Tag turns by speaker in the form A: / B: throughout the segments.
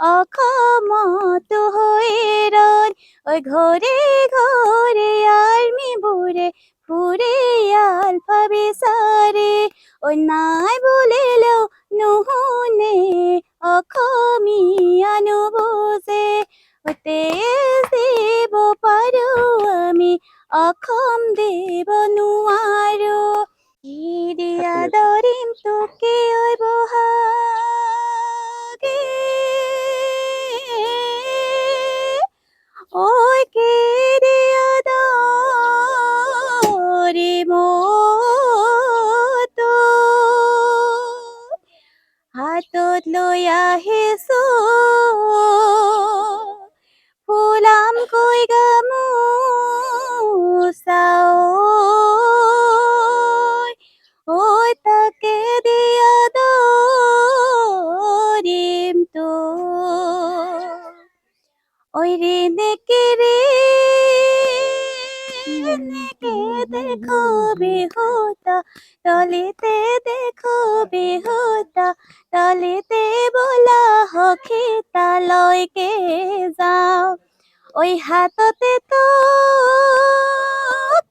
A: অক্ষমত হয়ে রন ওই ঘরে ঘরে আর্মি বুড়ে ফুরে আলফা বিসারে ওই নাই বলিলেও নুহুনে অসমীয়া নুবুজে ওতে দিব পাৰো আমি অসম দিব নোৱাৰো কি দিয়া দৰিম তোকে ঐ হাতত লৈ আহিছো ফুলাম কৈ গামোচা ঐ ঐ তাকে দিয়া দৰিম তোক ওই রে নেকে রে নেকে? দেখো বেহুতা তলেতে দেখো বেহুতা তলেতে বোলা হখি তালৈকে যাওঁ। ওই হাততে তো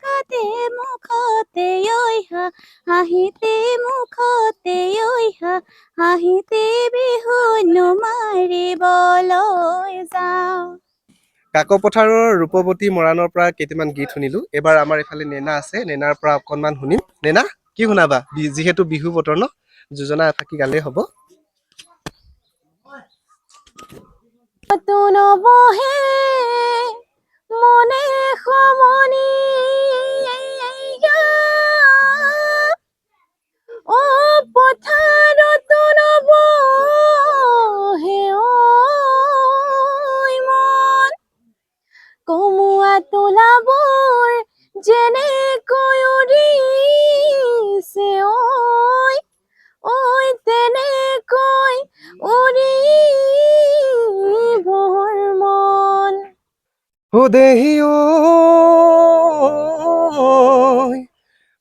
A: কাতে মুখতে ঐ হা, হাঁহিতে মুখতে ঐ হা, হাঁহিতে বিহুনো মাৰিবলৈ যাওঁ।
B: কাক পথাৰৰ ৰূপৱতী মৰাণৰ পৰা কেইটামান গীত শুনিলো। এইবাৰ আমাৰ এইফালে নেনা আছে, নেনাৰ পৰা অকণমান শুনিম। নেনা, কি শুনাবা? যিহেতু বিহু বতৰ ন, যোজনা এফাকি গালেই হ'ব।
A: মনে তোলাবোৰ যেনেকৈ উৰিছে ঐ ঐ তেনেকৈ উৰিবৰ মন।
B: ও দেহি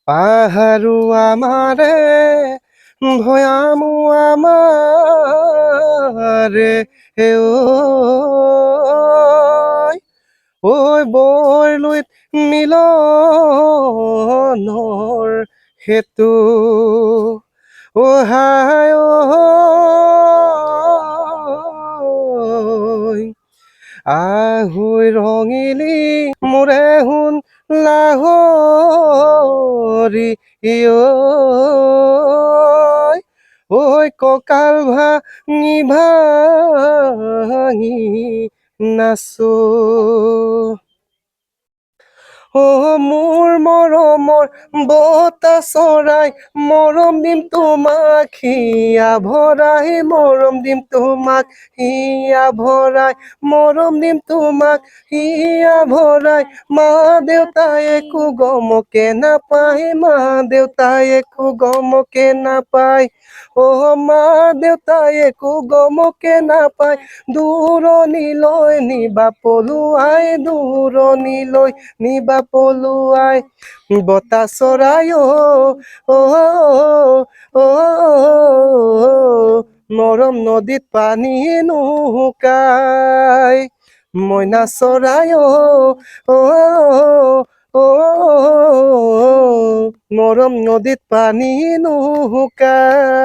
B: পাহাৰো আমাৰে ভয়ামো আমাৰে হে ঐ বৰলৈত মিলনৰ ও হাই ঐ ৰঙিলি মোৰে শুন লাহৰি ঐ কঁকাল ভাঙি ভাঙি na অ মোৰ মৰমৰ বতা চৰাই মৰম দিম তোমাক, হিয়া ভৰাই মৰম দিম তোমাক, হিয়া ভৰাই মৰম দিম তোমাক, হিয়া ভৰাই মা দেউতাই একো গমকে নাপায়, মা দেউতাই একো গমকে নাপায়। অ মা দেউতাই একো গমকে নাপায় দূৰণিলৈ নিবা পলুৱাই দূৰণিলৈ নিবা পলুৱাই বতাহ চৰাই অ মৰম নদীত পানী নুশুকাই মইনা চৰাই অ মৰম নদীত পানী নুশুকাই।